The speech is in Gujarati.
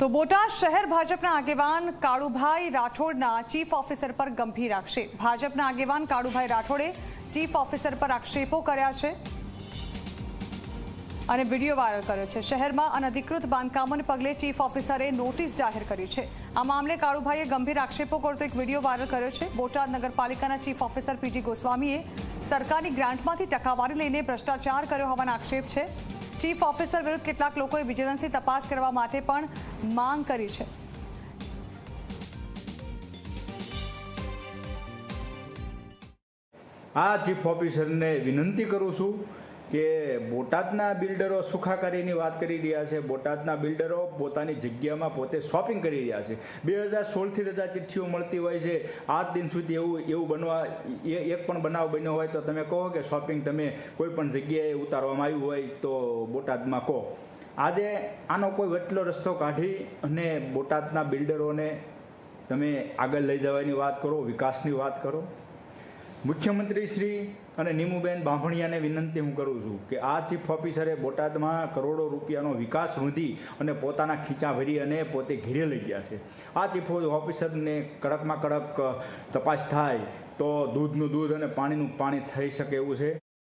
તો બોટાદ શહેર ભાજપના આગેવાન કાળુભાઈ રાઠોડના ચીફ ઓફિસર પર ગંભીર આક્ષેપ. ભાજપના આગેવાન કાળુભાઈ રાઠોડે ચીફ ઓફિસર પર આક્ષેપો કર્યા છે અને વીડિયો વાયરલ કર્યો છે. શહેરમાં અનધિકૃત બાંધકામોને પગલે ચીફ ઓફિસરે નોટિસ જાહેર કરી છે. આ મામલે કાળુભાઈએ ગંભીર આક્ષેપો કરતો એક વીડિયો વાયરલ કર્યો છે. બોટાદ નગરપાલિકાના ચીફ ઓફિસર પીજી ગોસ્વામીએ સરકારની ગ્રાન્ટમાંથી ટકાવારી લઈને ભ્રષ્ટાચાર કર્યો હોવાના આક્ષેપ છે. ચીફ ઓફિસર વિરુદ્ધ કેટલાક લોકોએ વિજિલન્સની તપાસ કરવા માટે પણ માંગ કરી છે. આ ચીફ ઓફિસરને વિનંતી કરું છું કે બોટાદના બિલ્ડરો સુખાકારીની વાત કરી રહ્યા છે. બોટાદના બિલ્ડરો પોતાની જગ્યામાં પોતે શોપિંગ કરી રહ્યા છે. બે હજાર સોળથી રજા ચિઠ્ઠીઓ મળતી હોય છે. આજ દિન સુધી એવું એવું બનવા એક પણ બનાવ બન્યો હોય તો તમે કહો કે શોપિંગ તમે કોઈ પણ જગ્યાએ ઉતારવામાં આવ્યું હોય તો બોટાદમાં કહો. આજે આનો કોઈ વટલો રસ્તો કાઢી અને બોટાદના બિલ્ડરોને તમે આગળ લઈ જવાની વાત કરો, વિકાસની વાત કરો. મુખ્યમંત્રી શ્રી અને નીમુબેન બાંભણિયાને વિનંતી હું કરું છું કે આ ચીફ ઓફિસરે બોટાદમાં કરોડો રૂપિયાનો વિકાસ નોંધી અને પોતાના ખીચા ભરી અને પોતે ઘેરે લઈ ગયા છે. આ ચીફ ઓફિસરને કડકમાં કડક તપાસ થાય તો દૂધનું દૂધ અને પાણીનું પાણી થઈ શકે એવું છે.